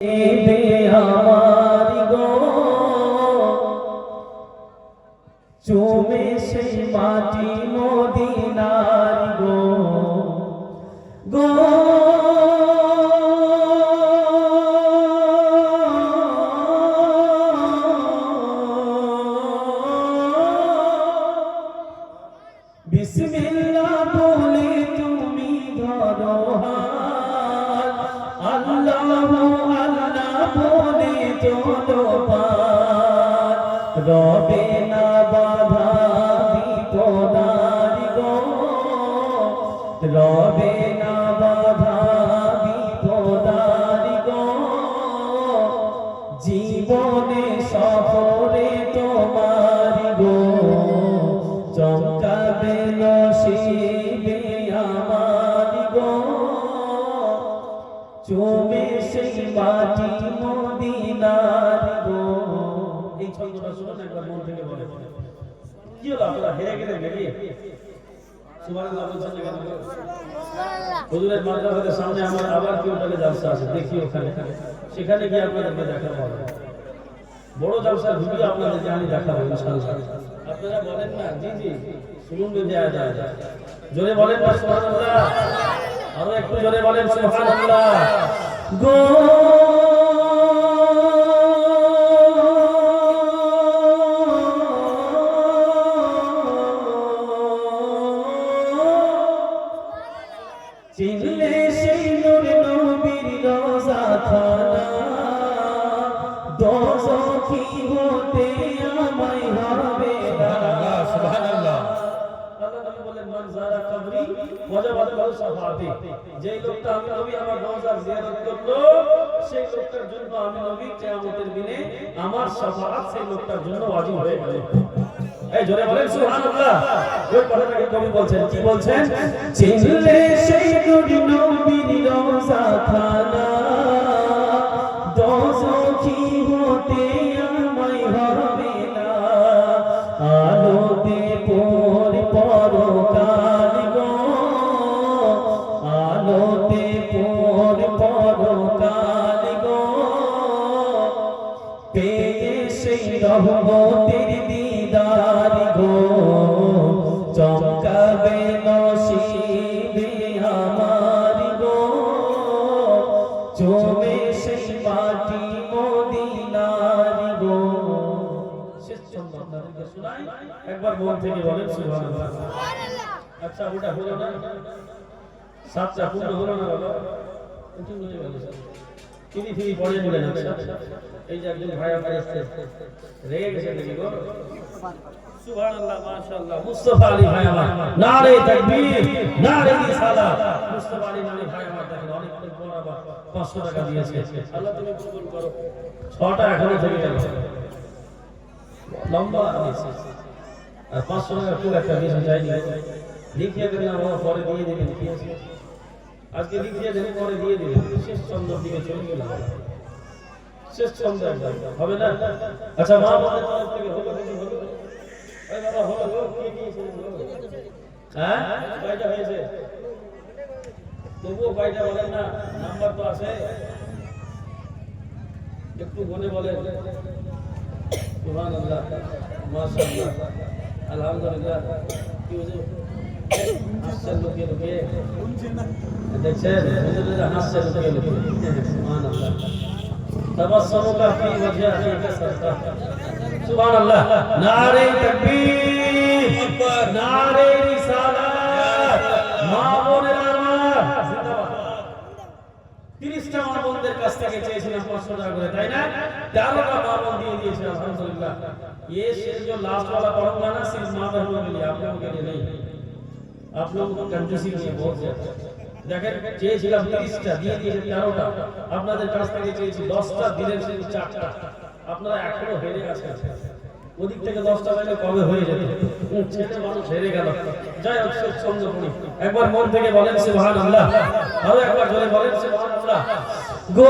আমার গো। চুমে সেই মাটি মদিনার গো। গো। বিসমিল্লাহ বলে তুমি ধরো আল্লাহ চলো রবে না বাধা বিপদারি গো। রবে না বাধা বিপদারি গো জীবনে সফরে তোমার গো। চমকাবে নসিবে চুমে সেই মাটি মদিনার গো। এই ছন্দটা শুনুন একবার মন থেকে বলে। কি হলো আপনারা, হেরে গেলেন নাকি সামনে আমার আবার কি ওটাকে জালসা আছে? দেখি ওখানে। সেখানে গিয়ে আপনাদেরকে দেখাবো বড় জালসার ভিডিও আপনাদেরকে আমি দেখাবো আপনারা বলেন না? জি জি। শুনুন যদি আয় যায়। জোরে বলেন না আরও একটু জোরে বলেন সুবহানাল্লাহ। গো যারা কবরি ওয়াজাবাত লাহু শাফাআতি লোকটা আমি নবী, আমার রওজা জিয়ারত করল, সেই লোকটার জন্য আমি নবী কিয়ামতের দিনে আমার শাফাআত সেই লোকটার জন্য ওয়াজিব হয়ে গেল। এই জোরে বলেন, সুবহানাল্লাহ। ওই কথাটাকে কবি বলছেন, কি বলছেন? চিনলে সেই নবী নবীর রওজা খানা। রহমতের দিদার গো, চমকাবে নসিবে আমার গো। চমে সেই মাটি মদিনার গো। শেষ ছন্দ আপনাদেরকে শোনাই। একবার মন থেকে বলেন, সুবহানাল্লাহ। আচ্ছা ওটা হলো না? সাতটা পূর্ণ হলো না? বাবা একটু গেল, স্যার। এই যে একজন ভাই আমার রেগে গেছে নাকি গো? সুবহানাল্লাহ, মাশাআল্লাহ। মুস্তাফা আলী ভাই আমার। নারে তাকবীর, নারে মুস্তাফা আলী নারে ভাই আমার অনেক বড় আবার 500 টাকা দিয়েছে। আল্লাহ তুমি কবুল করো। ছটা এখনও থেকে গেল লম্বা দিয়েছে আর 500 টাকা খুব একটা বেশি যায়নি লিখিয়ে দেবেন আমার পরে দিয়ে দেবেন কি আছে আজকে লিখিয়ে দেবেন পরে দিয়ে দেবেন শেষ চন্দ্র দিকে চলে গেলাম শেষ চন্দ্র হবে না? আচ্ছা মা বোনের তরফ থেকে হলো কিছু হলো? বাবা হলো কি দিয়েছে হ্যাঁ? কয়টা হয়েছে? তবুও কয়টা বলেন না? নাম্বার তো আছে। একটু বলে বলে সুবহানাল্লাহ। মাশাআল্লাহ। আলহামদুলিল্লাহ। কি হয়েছে হাসছে লুকিয়ে লুকিয়ে আমার তিরিশটা কাছ থেকে তাই না? তেরোটা মা দিয়ে দিয়েছিলাম আলহামদুলিল্লাহ। ये सिर्फ जो लास्ट वाला पढ़ूंगा ना आप लोगों को कंजूसी नहीं है बहुत ज्यादा দেখেন চেয়েছিলাম তিরিশটা দিয়ে দিয়েছে তেরোটা আপনাদের কাছ থেকে চেয়েছি দশটা দিলেন শুধু চারটা আপনারা এখনো হেরে আছেন ওদিক থেকে দশটা পাইলে কবে হয়ে যেত হুম, ছেলে মানুষ হেরে গেল যাই হোক শেষ ছন্দ পড়ি একবার মন থেকে বলেন সে মহান আল্লাহ আরো একবার জোরে বলেন সে মহান আল্লাহ গো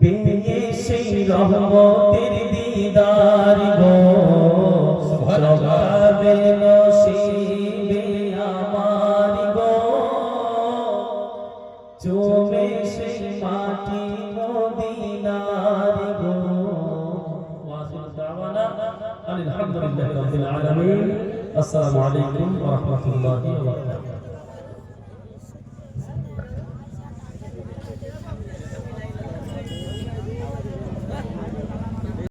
পেয়ে সেই রহমতের দিদার গো সবাবে নসিবে আমার গো। চোমে সেই মাটি মদিনার গো। আলহামদুলিল্লাহি রাব্বিল আলামিন। আসসালামু আলাইকুম ওয়া রাহমাতুল্লাহি ওয়া বারাকাতুহু।